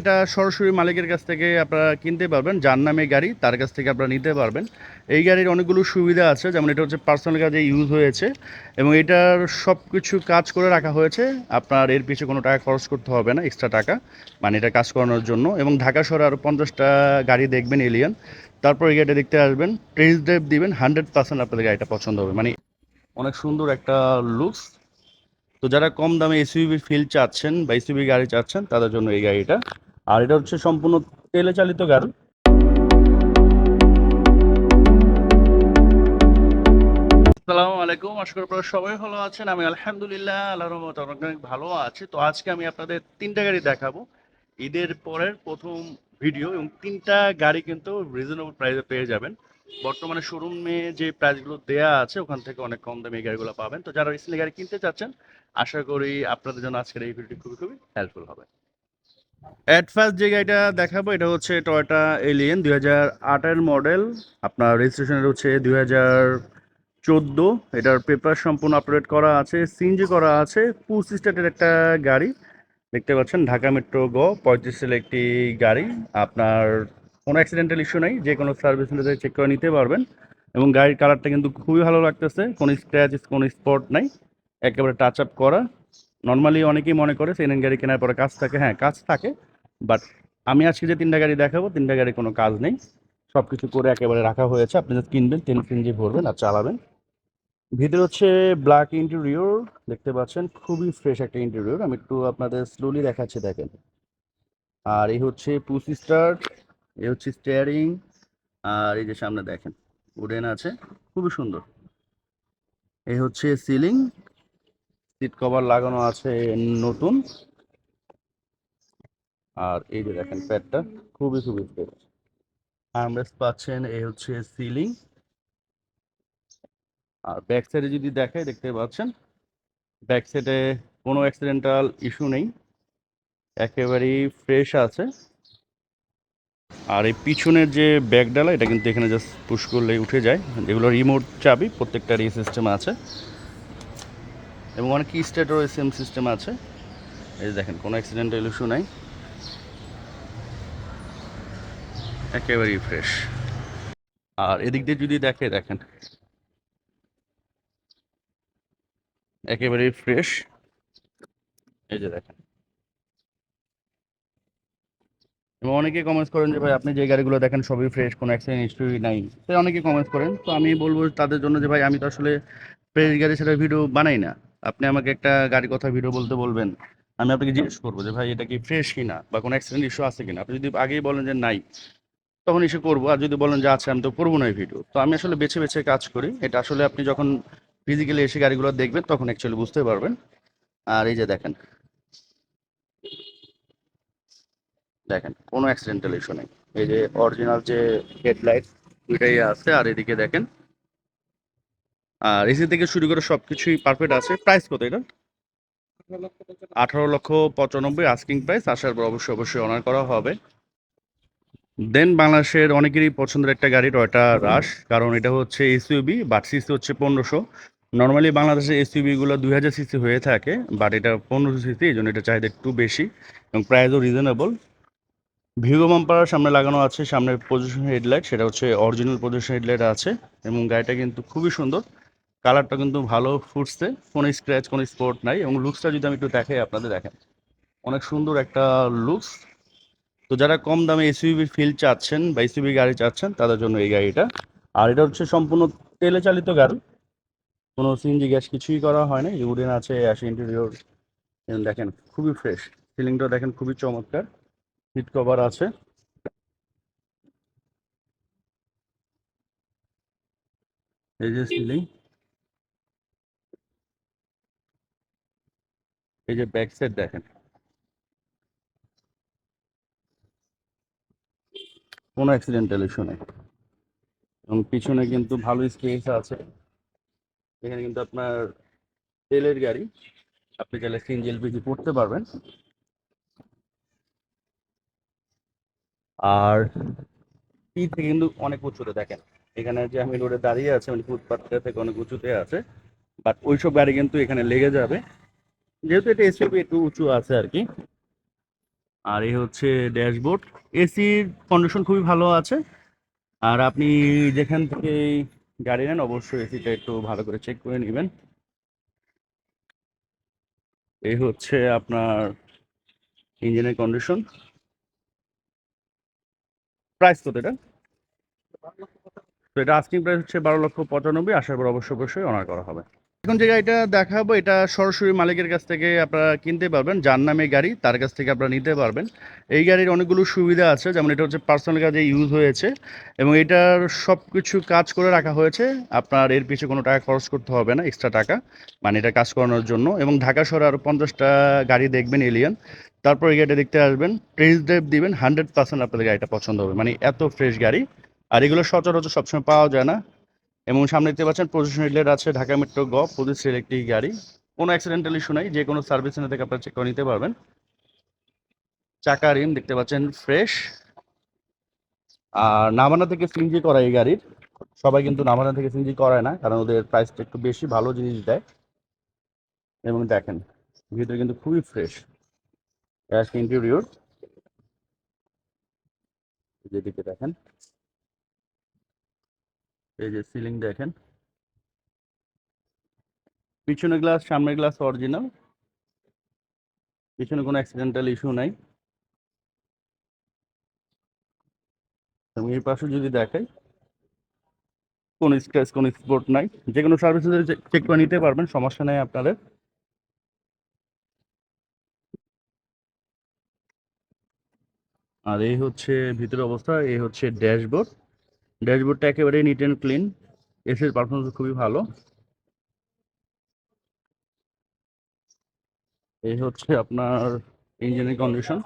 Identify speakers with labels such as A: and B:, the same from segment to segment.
A: এটা সরাসরি মালিকের কাছ থেকে আপনারা কিনতে পারবেন। যার নামে গাড়ি, তার কাছ থেকে আপনারা নিতে পারবেন। এই গাড়ির অনেকগুলো সুবিধা আছে, যেমন এটা হচ্ছে পার্সোনাল কাজে ইউজ হয়েছে এবং এটার সব কিছু কাজ করে রাখা হয়েছে। আপনার এর পিছনে কোনো টাকা খরচ করতে হবে না এক্সট্রা টাকা মানে এটা কাজ করানোর জন্য। এবং ঢাকা শহরে আরও পঞ্চাশটা গাড়ি দেখবেন এলিয়ান তারপর এই গাড়িটা দেখতে আসবেন টেস্ট ড্রাইভ দিবেন হান্ড্রেড পার্সেন্ট আপনাদের গাড়িটা পছন্দ হবে। মানে অনেক সুন্দর একটা লুকস তো যারা কম দামে এসইউভি ফিল চাচ্ছেন বা এসইউভি গাড়ি চাচ্ছেন, তাদের জন্য এই গাড়িটা আর এটা হচ্ছে সম্পূর্ণ তেলে চালিত গাড়ি। আসসালামু আলাইকুম, আশা আপনারা সবাই ভালো আছেন। আমি আলহামদুলিল্লাহ, আল্লাহর রহমত অনেক ভালো আছি। তো আজকে আমি আপনাদের তিনটা গাড়ি দেখাবো। ঈদের পরের প্রথম ভিডিও এবং তিনটা গাড়ি কিন্তু রিজনেবল প্রাইসে পেয়ে যাবেন। বর্তমানে শোরুমে যে প্রাইসগুলো দেয়া আছে, ওখান থেকে অনেক কম দামে এই গাড়িগুলো পাবেন। তো যারা রিসেন্টলি গাড়ি কিনতে চাচ্ছেন, আশা করি আপনাদের জন্য আজকের এই ভিডিওটি খুবই খুবই হেল্পফুল হবে। অ্যাট ফার্স্ট যে গাড়িটা দেখাবো, এটা হচ্ছে টয়োটা এলিয়েন দুই হাজার আটের মডেল আপনার রেজিস্ট্রেশনের হচ্ছে দুই হাজার চোদ্দ। এটার পেপার সম্পূর্ণ আপডেট করা আছে সিএনজি করা আছে পুশ স্টার্টের একটা গাড়ি। দেখতে পাচ্ছেন, ঢাকা মেট্রো গ পঁয়ত্রিশের একটি গাড়ি। আপনার কোনো অ্যাক্সিডেন্টাল ইস্যু নেই, যে কোনো সার্ভিস সেন্টারে চেক করে নিতে পারবেন। এবং গাড়ির কালারটা কিন্তু খুবই ভালো লাগতেছে, কোনো স্ক্র্যাচ কোনো স্পট নাই। একেবারে টাচ আপ করা। নর্মালি অনেকেই মনে করে সেকেন্ড গাড়ি কেনার পরে কাজ থাকে হ্যাঁ কাজ থাকে বাট আমি আজকে যে তিনটা গাড়ি দেখাবো, তিনটা গাড়ি কোনো কাজ নেই। সব কিছু করে একেবারে রাখা হয়েছে। আপনি যদি কিনবেন, তিন সিএনজি ভরবেন আর চালাবেন। ভিতরে হচ্ছে ব্ল্যাক ইন্টেরিয়র দেখতে পাচ্ছেন, খুবই ফ্রেশ একটা ইন্টেরিয়র আমি একটু আপনাদের স্লোলি দেখাচ্ছি, দেখেন। আর এই হচ্ছে পুস স্টার্ট এই হচ্ছে স্টিয়ারিং আর এই যে সামনে দেখেন উডেন আছে, খুবই সুন্দর। এই হচ্ছে সিলিং সিট কভার লাগানো আছে নতুন। আর এই যে দেখেন প্যাডটা, খুবই খুবই আর্মরেস্ট পাচ্ছেন, এই হচ্ছে সিলিং আর ব্যাক সাইডে যদি দেখাই, দেখতে পাচ্ছেন? ব্যাক সাইডে কোনো অ্যাক্সিডেন্টাল ইস্যু নেই। একেবারেই ফ্রেশ আছে। আর এই পিছনের যে ব্যাগ ডালা এটা কিন্তু এখানে জাস্ট পুশ করলেই উঠে যায়। যেগুলো রিমোট চাবি প্রত্যেকটার এই সিস্টেম আছে। এবং অনেক স্টেটেরও সেম সিস্টেম আছে। এই যে দেখেন, কোনো অ্যাক্সিডেন্টাল ইস্যু নাই। একেবারেই ফ্রেশ আর এদিক দিয়ে যদি দেখে, দেখেন। একেবারেই ফ্রেশ এই যে দেখেন। এবং অনেকে কমেন্টস করেন যে, ভাই, আপনি যে গাড়িগুলো দেখেন, সবই ফ্রেশ কোনো অ্যাক্সিডেন্ট হিস্ট্রি নাই। তাই অনেকে কমেন্টস করেন। তো আমি বলব তাদের জন্য যে, ভাই, আমি তো আসলে ফ্রেশ গাড়ি সেটা ভিডিও বানাই না। আপনি আমাকে একটা গাড়ির কথা ভিডিও বলতে বলবেন, আমি আপনাকে জিজ্ঞেস করব যে, ভাই, এটা কি ফ্রেশ কিনা বা কোনো অ্যাক্সিডেন্ট ইস্যু আছে কিনা? আপনি যদি আগেই বলেন যে, নাই, তখন এসে করব, আর যদি বলেন যে আছে আমি তো করব না ভিডিও তো আমি আসলে বেছে বেছে কাজ করি। এটা আসলে আপনি যখন ফিজিক্যালি এসে গাড়িগুলো দেখবেন, তখন অ্যাকচুয়ালি বুঝতে পারবেন। আর এই যে দেখেন দেখেন, কোনো অ্যাক্সিডেন্টাল ইস্যু নেই। এই যে অরিজিনাল যে হেডলাইট দুইটাই আছে, আর এদিকে দেখেন আর এসি থেকে শুরু করে সব কিছুই পারফেক্ট আছে। প্রাইস কত এটা? আঠারো লক্ষ পঁচানব্বই আস্কিং প্রাইস আসার পর অবশ্যই অবশ্যই অনার করা হবে। দেন বাংলাদেশের অনেকেরই পছন্দের একটা গাড়ি টয়টা রাশ কারণ এটা হচ্ছে এসইউবি বাট সিসি হচ্ছে পনেরোশো। নর্মালি বাংলাদেশের এসইউবিগুলো দুই হাজার সিসি হয়ে থাকে বাট এটা পনেরোশো সিসি এই জন্য এটা চাহিদা একটু বেশি এবং প্রাইসও রিজনেবল ভিগো বাম্পার সামনে লাগানো আছে সামনে পজিশন হেডলাইট সেটা হচ্ছে অরিজিনাল পজিশন হেডলাইট আছে এবং গাড়িটা কিন্তু খুবই সুন্দর। কালারটা কিন্তু ভালো ফুটছে, কোনো স্ক্র্যাচ কোনো স্পট নাই এবং লুকসটা যদি আমি একটু দেখাই, আপনাদের দেখেন অনেক সুন্দর একটা লুকস তো যারা কম দামে এসইউভি ফিল চাচ্ছেন বা এসইউভি গাড়ি চাচ্ছেন, তাদের জন্য এই গাড়িটা। আর এটা হচ্ছে সম্পূর্ণ তেলে চালিত গাড়ি। কোনো সিএনজি গ্যাস কিছুই করা হয় না। ইউডেন আছে অ্যাশ ইন্টেরিয়র দেখেন, খুবই ফ্রেশ সিলিংটা দেখেন, খুবই চমৎকার। হিট কভার আছে। এই যে সিলিং এই যে ব্যাক সাইড দেখেন। কোনো অ্যাক্সিডেন্টাল ইস্যু নেই। এবং পিছনে কিন্তু ভালো স্পেস আছে। এখানে কিন্তু আপনার তেলের গাড়ি। আপনি চাইলে সিএনজি এলপিজি করতে পারবেন। আর পি থেকে কিন্তু অনেক উঁচুতে দেখেন। এখানে যে আমি রোডে দাঁড়িয়ে আছে মানে ফুটপাথটা থেকে অনেক উঁচুতে আছে। বাট ওইসব গাড়ি কিন্তু এখানে লেগে যাবে। যেহেতু এটা এসইউভি একটু উঁচু আছে আর কি। আর এই হচ্ছে ড্যাশবোর্ড। এসির কন্ডিশন খুবই ভালো আছে। আর আপনি যেখান থেকে গাড়ি নেন, অবশ্যই এসিটা একটু ভালো করে চেক করে নেবেন। এই হচ্ছে আপনার ইঞ্জিনের কন্ডিশন প্রাইস তো এটা? তো এটা আস্কিং প্রাইস হচ্ছে বারো লক্ষ পঁচানব্বই আসার পর অবশ্যই অবশ্যই অনার করা হবে। এখন যে গাড়িটা দেখাবো, এটা সরাসরি মালিকের কাছ থেকে আপনারা কিনতে পারবেন। যার নামে গাড়ি, তার কাছ থেকে আপনারা নিতে পারবেন। এই গাড়ির অনেকগুলো সুবিধা আছে, যেমন এটা হচ্ছে পার্সোনাল কাজে ইউজ হয়েছে এবং এটার সব কিছু কাজ করে রাখা হয়েছে। আপনার এর পিছনে কোনো টাকা খরচ করতে হবে না এক্সট্রা টাকা মানে এটা কাজ করানোর জন্য। এবং ঢাকা শহরে আরও পঞ্চাশটা গাড়ি দেখবেন এলিয়ান তারপর এই গাড়িটা দেখতে আসবেন প্রেস ড্রাইভ দিবেন হান্ড্রেড পার্সেন্ট আপনাদের গাড়িটা পছন্দ হবে। মানে এত ফ্রেশ গাড়ি। আর এগুলো সচরাচর সবসময় পাওয়া যায় না। এবং সামনে দেখতে পাচ্ছেন পজিশন রিলেট আছে ঢাকা মেট্রো গ পজিশন একটি গাড়ি। কোনো অ্যাক্সিডেন্টাল ইস্যু নাই যে কোনো সার্ভিস সেন্টার থেকে আপনারা চেক করে নিতে পারবেন। চাকা রিম দেখতে পাচ্ছেন ফ্রেশ আর নামানা থেকে সিনজি করা এই গাড়ির। সবাই কিন্তু নামানা থেকে সিনজি করায় না, কারণ ওদের প্রাইসটা একটু বেশি, ভালো জিনিস দেয়। এবং দেখেন, ভিতরে কিন্তু খুবই ফ্রেশ ইন্টেরিয়র যেদিকে দেখেন। এই যে সিলিং দেখেন। পিছনে গ্লাস সামনের গ্লাস অরিজিনাল পিছনে কোনো অ্যাক্সিডেন্টাল ইস্যু নাই। এর পাশে যদি দেখাই, কোনো স্ক্র্যাচ কোনো স্পট নাই। যে কোনো সার্ভিস চেক করে নিতে পারবেন, সমস্যা নেই আপনাদের। আর এই হচ্ছে ভিতরের অবস্থা, এই হচ্ছে ড্যাশবোর্ড ড্যাশবোর্ডটা একেবারে নিট অ্যান্ড ক্লিন এসির পারফরমেন্স খুবই ভালো। এই হচ্ছে আপনার ইঞ্জিনের কন্ডিশন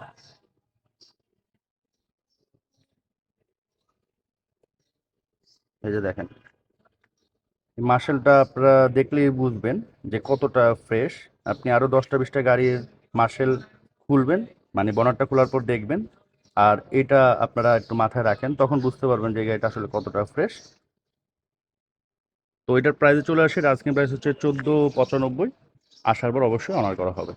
A: এই যে দেখেন। মার্শালটা আপনারা দেখলেই বুঝবেন যে কতটা ফ্রেশ আপনি আরও দশটা বিশটা গাড়ির মার্শেল খুলবেন মানে বনারটা খোলার পর দেখবেন। আর এটা আপনারা একটু মাথায় রাখেন, তখন বুঝতে পারবেন যে গাড়িটা আসলে কতটা ফ্রেশ তো এটার প্রাইসে চলে আসে আজকের প্রাইস হচ্ছে চোদ্দ পঁচানব্বই। আসার পর অবশ্যই অনার করা হবে।